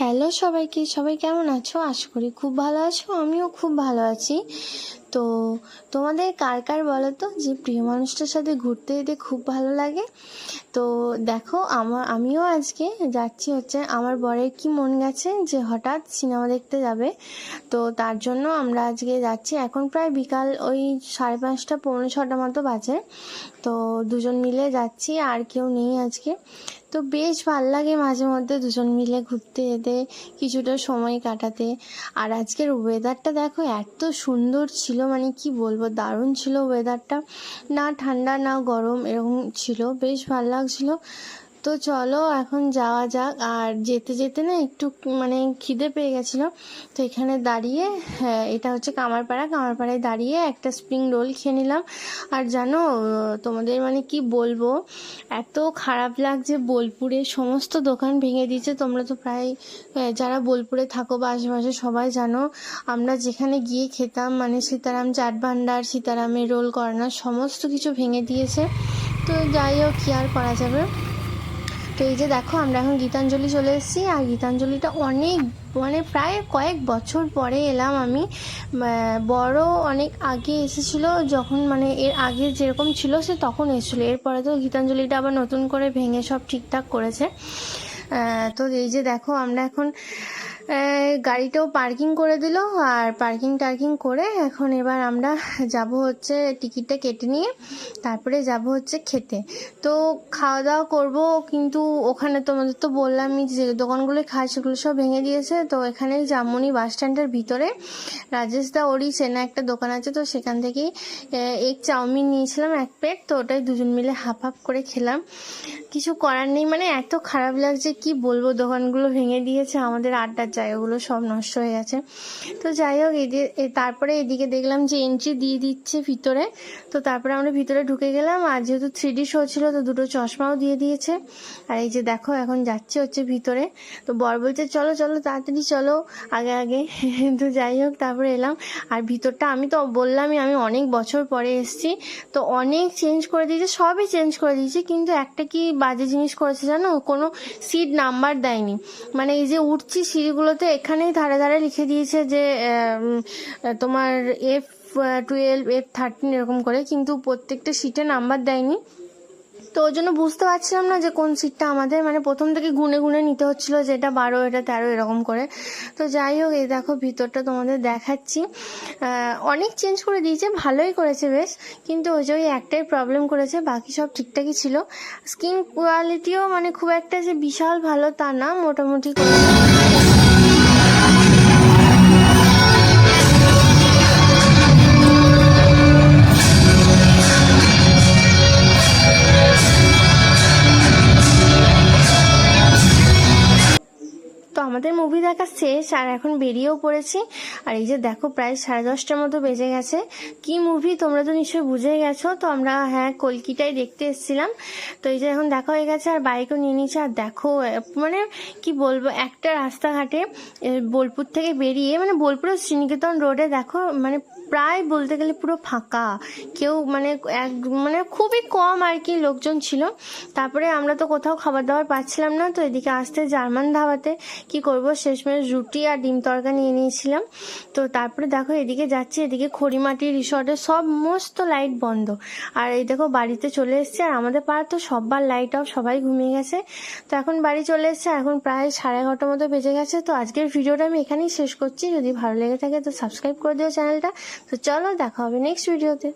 Hello সবাইকে, সবাই কেমন আছো? আশা করি খুব ভালো আছো, আমিও খুব ভালো আছি। তো তোমাদের কার কার বলো তো? যে প্রিয় মানুষটার সাথে ঘুরতে যেতে খুব ভালো লাগে। তো দেখো, আমার, আমিও আজকে যাচ্ছি হচ্ছে আমার বরের কি মন গেছে যে হঠাৎ সিনেমা দেখতে যাবে। তো তার জন্য আমরা আজকে যাচ্ছি। এখন প্রায় বিকাল ওই সাড়ে পাঁচটা, পৌনে ছটা মতো বাজে। তো দুজন মিলে যাচ্ছি, আর কেউ নেই আজকে। তো বেশ ভালো লাগে মাঝে মধ্যে দুজন মিলে ঘুরতে যেতে, কিছুটা সময় কাটাতে। আর আজকের ওয়েদারটা দেখো এত সুন্দর ছিল মানে কি বলব, দারুণ ছিল ওয়েদারটা না ঠান্ডা, না গরম, এরকম ছিল। বেশ ভালো লাগছিল। তো চলো এখন যাওয়া যাক। আর যেতে যেতে না একটু মানে খিদে পেয়ে গেছিল। তো এখানে দাঁড়িয়ে হ্যাঁ এটা হচ্ছে কামারপাড়া। কামারপাড়ায় দাঁড়িয়ে একটা স্প্রিং রোল খেয়ে নিলাম। আর জানো, তোমাদের মানে কি বলব, এত খারাপ লাগছে বোলপুরে। সমস্ত দোকান ভেঙে দিয়েছে। তোমরা তো প্রায় যারা বোলপুরে থাকো বা আশেপাশে সবাই জানো, আমরা যেখানে গিয়ে খেতাম মানে সীতারাম চাট ভান্ডার, সীতারামের রোল করানা সমস্ত কিছু ভেঙে দিয়েছে। তো যাই হোক, কী আর করা যাবে? তো এই যে দেখো, আমরা এখন গীতাঞ্জলি চলে এসেছি, আর গীতাঞ্জলিটা অনেক মানে প্রায় কয়েক বছর পরে এলাম আমি। বড় অনেক আগে এসেছিল, যখন মানে এর আগে যেরকম ছিল সে তখন এসেছিল। এরপরে তো গীতাঞ্জলিটা আবার নতুন করে ভেঙে সব ঠিকঠাক করেছে। তো এই যে দেখো, আমরা এখন গাড়িটাও পার্কিং করে দিল আর পার্কিং টার্কিং করে এখন এবার আমরা যাব হচ্ছে টিকিটটা কেটে নিয়ে, তারপরে যাব হচ্ছে খেতে। তো খাওয়া দাওয়া করব, কিন্তু ওখানে তোমাদের তো বললামই যে দোকানগুলো খায় সেগুলো সব ভেঙে দিয়েছে, তো এখানে জামুনি বাস স্ট্যান্ডের ভিতরে রাজেশ দা ওরই চেনা একটা দোকান আছে, তো সেখান থেকেই এক চাউমিন নিয়েছিলাম এক প্লেট, তো ওটাই দুজন মিলে হাফ হাফ করে খেলাম। কিছু করার নেই মানে এত খারাপ লাগছে, কি বলব, দোকানগুলো ভেঙে দিয়েছে আমাদের আড্ডার জায়গাগুলো সব নষ্ট হয়ে গেছে। তো যাই হোক, এদি, এ- তারপরে এদিকে দেখলাম যে এন্ট্রি দিয়ে দিচ্ছে ভিতরে। তো তারপরে আমরা ভিতরে ঢুকে গেলাম আর যেহেতু থ্রি ডি শো ছিল, তো দুটো চশমাও দিয়ে দিয়েছে। আর এই যে দেখো, এখন যাচ্ছে হচ্ছে ভিতরে। তো বর বলছে, চলো চলো, তাড়াতাড়ি চলো। আগে আগে। তো যাই হোক, তারপরে এলাম। আর ভিতরটা আমি তো বললামই, আমি অনেক বছর পরে এসেছি। তো অনেক চেঞ্জ করে দিয়েছে, সবই চেঞ্জ করে দিয়েছে। কিন্তু একটা কি বাজে জিনিস করেছে জানো? কোনো সিট নাম্বার দেয়নি। মানে এই যে উঠছি সিঁড়িগুলোতে এখানেই ধারে ধারে লিখে দিয়েছে যে তোমার এফ টুয়েলভ এফ থার্টিন এরকম করে, কিন্তু প্রত্যেকটা সিটে নাম্বার দেয়নি। তো ওই জন্য বুঝতে পারছিলাম না যে কোন সিটটা আমাদের মানে প্রথম থেকে গুনে গুনে নিতে হচ্ছিল যে এটা বারো, এটা তেরো এরকম করে। তো যাই হোক, এই দেখো ভিতরটা তোমাদের দেখাচ্ছি। অনেক চেঞ্জ করে দিয়েছে, ভালোই করেছে বেশ, কিন্তু ওই যে ওই একটাই প্রবলেম করেছে, বাকি সব ঠিকঠাকই ছিল। স্কিন কোয়ালিটিও মানে খুব একটা যে বিশাল ভালো তা না, মোটামুটি আমাদের মুভি দেখা শেষ আর এখন বেরিয়েও পড়েছি। আর এই যে দেখো, প্রায় সাড়ে দশটার মতো বেজে গেছে। কি মুভি তোমরা তো নিশ্চয়ই বুঝে গেছো। তো আমরা হ্যাঁ কলকিটাই দেখতে এসেছিলাম। তো এই যে এখন দেখা হয়ে গেছে, আর বাইকও নিয়ে নিয়েছে। আর দেখো মানে কি বলব, একটা রাস্তাঘাটে বোলপুর থেকে বেরিয়ে মানে বোলপুরের শ্রীনিকেতন রোডে দেখো মানে প্রায় বলতে গেলে পুরো ফাঁকা। কেউ মানে এক মানে খুবই কম আর কি লোকজন ছিল। তারপরে আমরা তো কোথাও খাবার দাবার পাচ্ছিলাম না, তো এদিকে আসতে জার্মান ধাবাতে কি করব, শেষমেশ রুটি আর ডিম তরকা নিয়ে নিয়েছিলাম। তো তারপরে দেখো এদিকে যাচ্ছি, এদিকে খড়িমাটি রিসর্টের সমস্ত লাইট বন্ধ। আর এই দেখো বাড়িতে চলে এসেছে, আর আমাদের পাড়া তো সববার লাইট অফ, সবাই ঘুমিয়ে গেছে। তো এখন বাড়ি চলে এসেছে এখন প্রায় সাড়ে এগারোটার মতো বেজে গেছে। তো আজকের ভিডিওটা আমি এখানেই শেষ করছি। যদি ভালো লেগে থাকে তো সাবস্ক্রাইব করে দিও চ্যানেলটা। তো চলো দেখা হবে নেক্সট ভিডিওতে